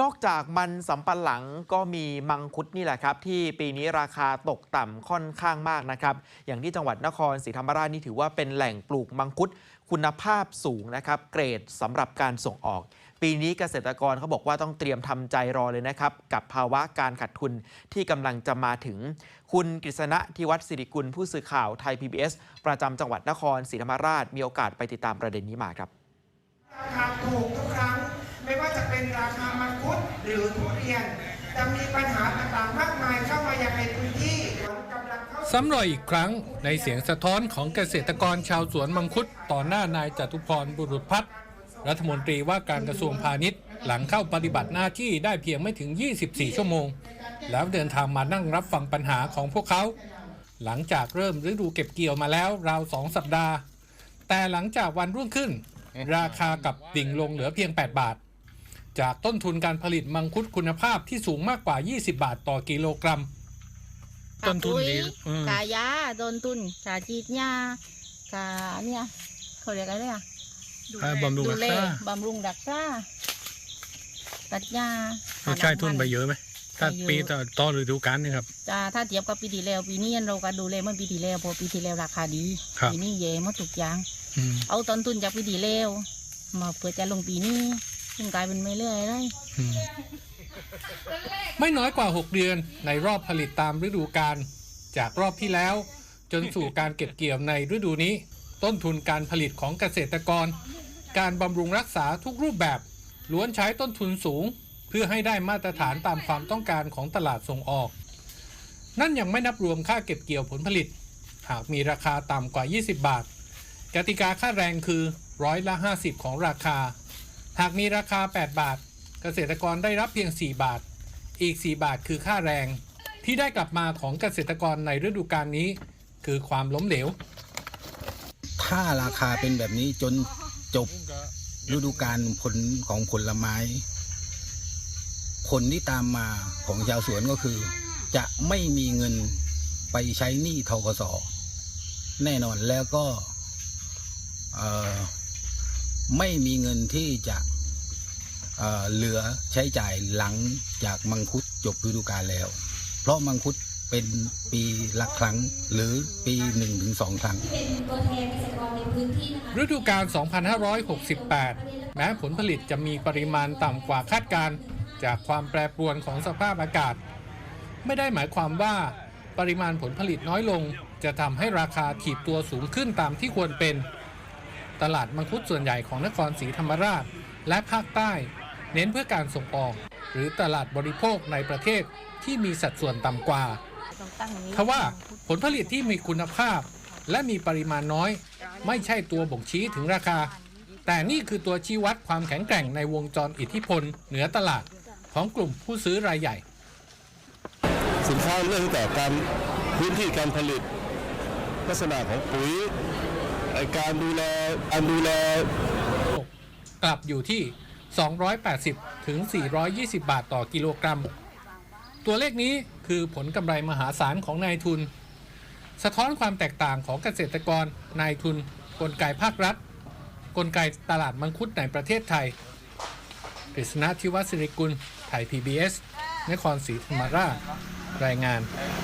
นอกจากมันสำปะหลังก็มีมังคุดนี่แหละครับ ที่ปีนี้ราคาตกต่ำค่อนข้างมากนะครับ อย่างที่จังหวัดนครศรีธรรมราชนี่ถือว่าเป็นแหล่งปลูกมังคุดคุณภาพสูงนะครับ เกรดสำหรับการส่งออก ปีนี้เกษตรกรเขาบอกว่าต้องเตรียมทำใจรอเลยนะครับ กับภาวะการขาดทุนที่กำลังจะมาถึง คุณกฤษณะทิวัฒน์สิริกุลผู้สื่อข่าวไทย PBS ประจำจังหวัดนครศรีธรรมราชมีโอกาสไปติดตามประเด็นนี้มาครับราคาถูก เป็นราคามังคุดหรือทุเรียนจะมีปัญหาต่างๆมากมายเข้ามายังในพื้นที่ซ้ำรอยอีกครั้งในเสียงสะท้อนของเกษตรกรชาวสวนมังคุดต่อหน้านายจตุพรบุรุษพัฒน์รัฐมนตรีว่าการกระทรวงพาณิชย์ หลังเข้าปฏิบัติหน้าที่ได้เพียงไม่ถึง 24 ชั่วโมง แล้วเดินทางมานั่งรับฟังปัญหาของพวกเขา หลังจากเริ่มฤดูเก็บเกี่ยวมาแล้วราวสองสัปดาห์ แต่หลังจากวันรุ่งขึ้น ราคากับดิ่งลงเหลือเพียง 8 บาท จากต้นทุนการผลิตมังคุดคุณภาพที่สูงมากกว่า 20 บาทต่อกิโลกรัม ต้นทุนดีอืม กายาต้นทุนกาจีดหญ้ากาเนี่ยเขาเรียกอะไรอะอ่าบำรุงดูรักแลษาบำรุงรักษาตัดหญ้าเราใช้ทุนไปเยอะไหมถ้าไปเยอะปีต่อต่อฤดูกาลนี่ครับ จ้าถ้าเทียบกับปีที่แล้วปีนี้เราก็ดูแลเมื่อปีที่แล้วเพอปีที่แล้วราคาดีครับ ปีนี้แย่หมดทุกอย่าง อืมเอาต้นทุนจากปีที่แล้วมาเพื่อจะลงปีนี้ ซึ่งกลายเป็นไม่เรื่อยเลย ไม่น้อยกว่า 6 เดือนในรอบผลิตตามฤดูกาลจากรอบที่แล้ว จนสู่การเก็บเกี่ยวในฤดูนี้ ต้นทุนการผลิตของเกษตรกร การบำรุงรักษาทุกรูปแบบ ล้วนใช้ต้นทุนสูง เพื่อให้ได้มาตรฐานตามความต้องการของตลาดส่งออก นั่นยังไม่นับรวมค่าเก็บเกี่ยวผลผลิต หากมีราคาต่ำกว่า 20 บาทกติกาค่าแรงคือร้อยละ 50 ของราคา หากมีราคา 8 บาท เกษตรกรได้รับเพียง 4 บาท อีก 4 บาทคือค่าแรง ที่ได้กลับมาของเกษตรกรในฤดูกาลนี้ คือความล้มเหลว ถ้าราคาเป็นแบบนี้จนจบฤดูกาลผลของผลไม้ ผลที่ตามมาของชาวสวนก็คือ จะไม่มีเงินไปใช้หนี้ทกสแน่นอนแล้วก็ไม่มีเงินที่จะ เเหลือใช้จ่ายหลังจากมังคุดจบฤดูกาลแล้ว เพราะมังคุดเป็นปีละครั้งหรือปีหนึ่งถึงสองครั้ง ฤดูกาล 2568 แม้ผลผลิตจะมีปริมาณต่ำกว่าคาดการณ์จากความแปรปรวนของสภาพอากาศ ไม่ได้หมายความว่าปริมาณผลผลิตน้อยลง จะทำให้ราคาถีบตัวสูงขึ้นตามที่ควรเป็น ตลาดมังคุดส่วนใหญ่ของนครศรีธรรมราช และภาคใต้ เน้นเพื่อการส่งออก หรือตลาดบริโภคในประเทศที่มีสัดส่วนต่ำกว่าทว่าผลผลิตที่มีคุณภาพ และมีปริมาณน้อย ไม่ใช่ตัวบ่งชี้ถึงราคา แต่นี่คือตัวชี้วัดความแข็งแกร่งในวงจรอิทธิพล เหนือตลาดของกลุ่มผู้ซื้อรายใหญ่ สินค้าเรื่องแต่การพื้นที่การผลิต ลักษณะของปุ๋ยไอ้การดูแลการดูแลกลับอยู่ที่ 280 ถึง 420 บาทต่อกิโลกรัม ตัวเลขนี้คือผลกำไรมหาศาลของนายทุน สะท้อนความแตกต่างของเกษตรกรนายทุน กลไกภาครัฐ กลไกตลาดมังคุดในประเทศไทยกฤษณะทิวัสิริกุล ไทย PBS นครศรีธรรมราชรายงาน